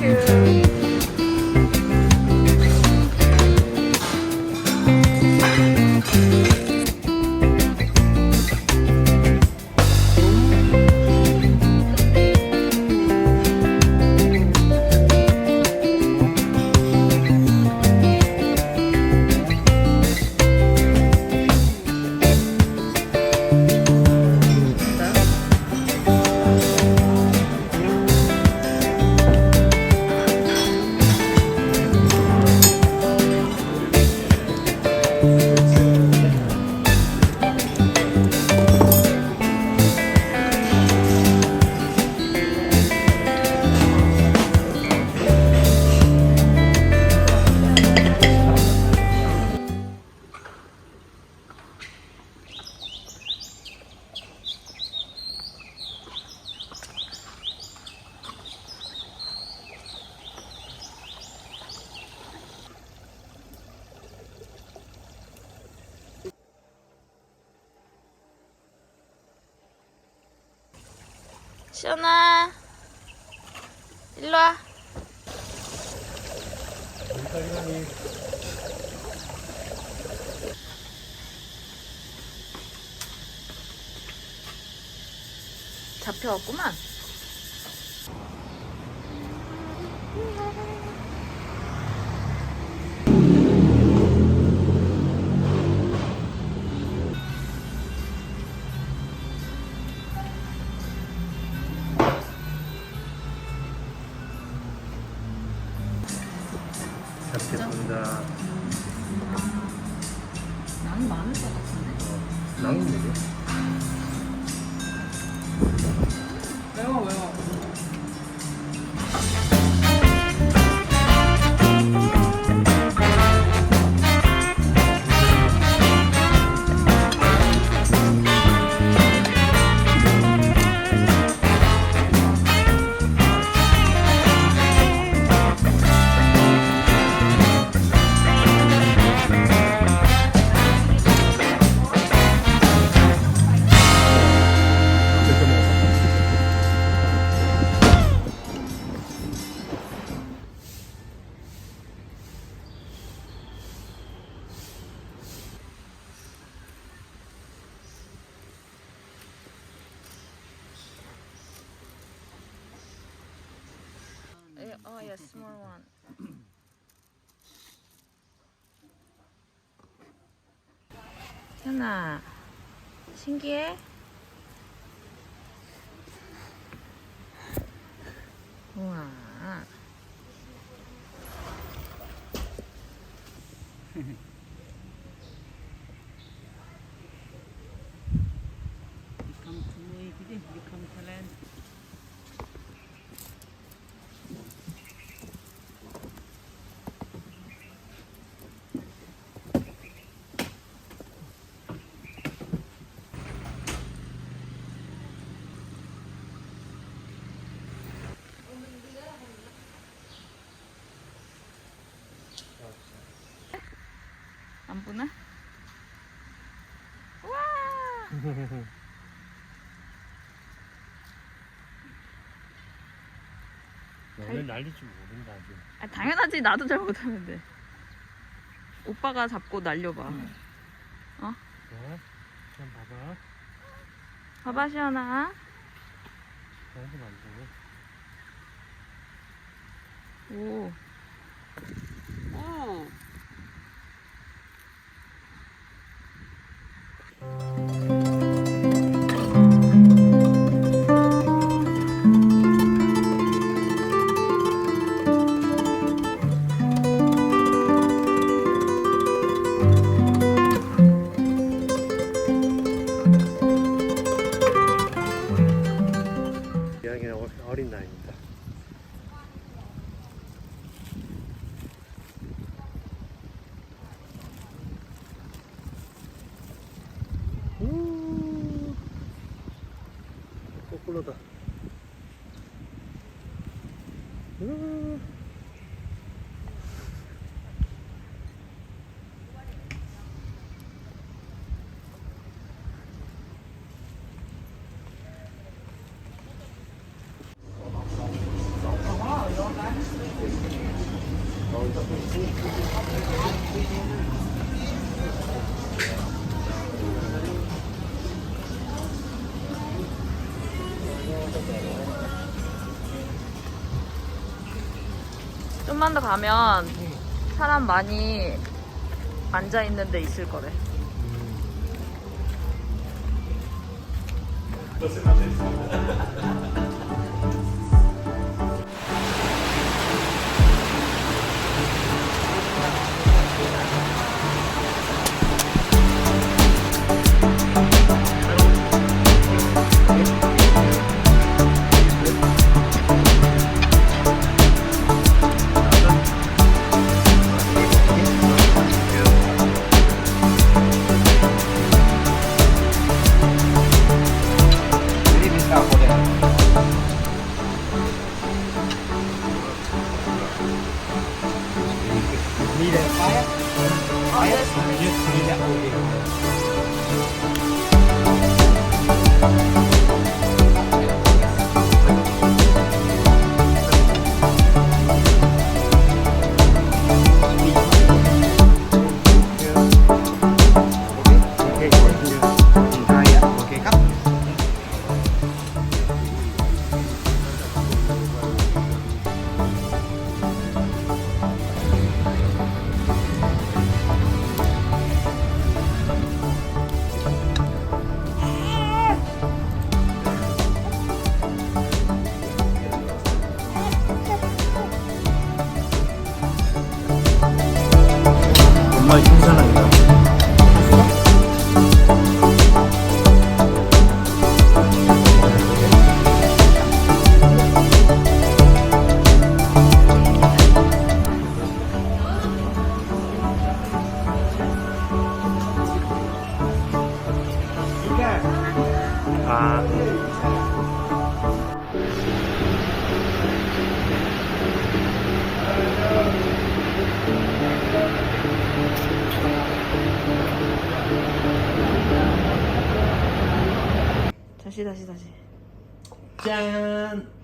You. 시연아. 일로 와. 잡혀왔구만 잡겠습니다. 낭 많을 것 같은데 낭입니다. Small one. 현아, 신기해? 우와. 안 보나? 와! 원래 날릴 줄 모른다 아직. 아, 당연하지. 나도 잘 못하는데. 오빠가 잡고 날려봐. 자, 좀 봐봐. 봐봐, 시연아. 만져. 오. 오. 거꾸로다. 우 좀만 더 가면 사람 많이 앉아 있는 데 있을 거래. 다시 다시 다시. 짠!